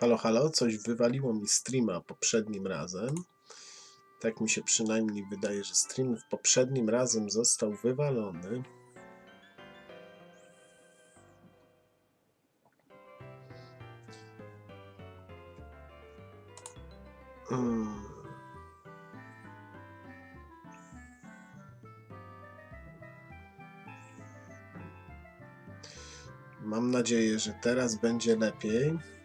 Halo, halo, coś wywaliło mi streama poprzednim razem. Tak mi się przynajmniej wydaje, że stream w poprzednim razem został wywalony. Mm. Mam nadzieję, że teraz będzie lepiej.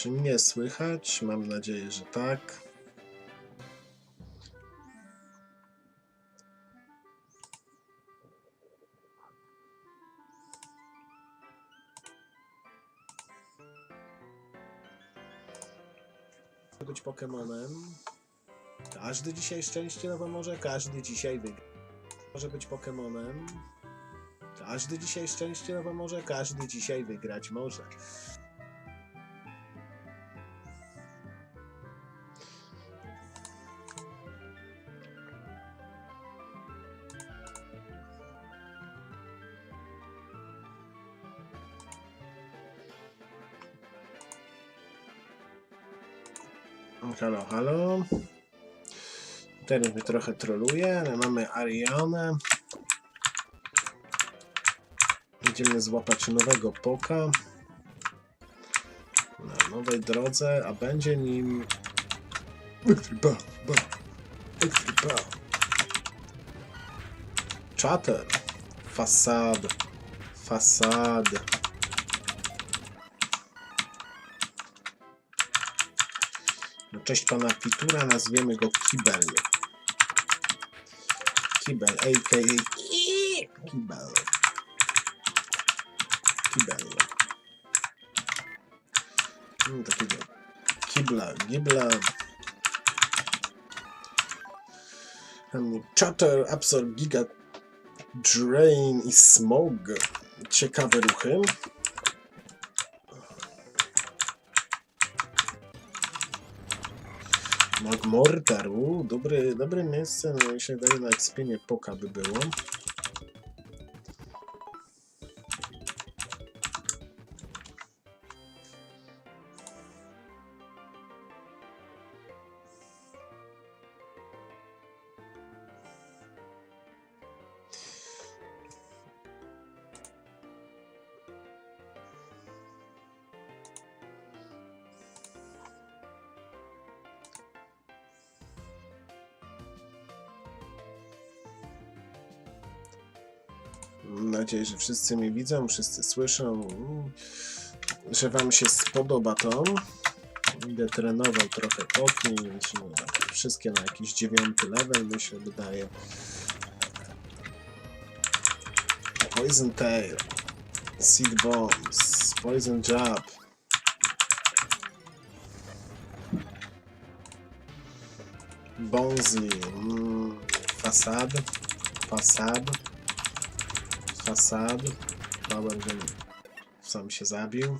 Czy mnie słychać? Mam nadzieję, że tak. być Pokemonem. Każdy dzisiaj szczęściowo może, każdy dzisiaj wygra. Może być Pokemonem. Każdy dzisiaj szczęściowo może, każdy dzisiaj wygrać może. Halo, halo. Teraz mnie trochę troluje, ale mamy Arianę. Idziemy złapać nowego poka na nowej drodze, a będzie nim Ba, ba, ba. Chatter. Fasad. Fasad. Na cześć pana Pitura nazwiemy go Kibel. Kibel, a.k.a. Kibel. Kibel. Mm, takiego kibla, gibla. Chatter, Absorb, Giga, Drain i Smog. Ciekawe ruchy. U, dobry, dobre miejsce, no mi się wydaje na ekspienie poka by było. Mam nadzieję, że wszyscy mnie widzą, wszyscy słyszą, że Wam się spodoba to. Będę trenował trochę no, tak, wszystkie na jakiś dziewiąty level, mi się wydaje. Poison Tail, Seed Bombs, Poison Jab. Bonzi, mm, Fasad, Fasad. Fasad. Power Gun sam się zabił.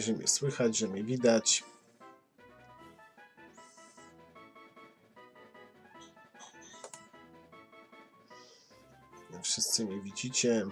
Że mnie słychać, że mnie widać. Wszyscy mnie widzicie.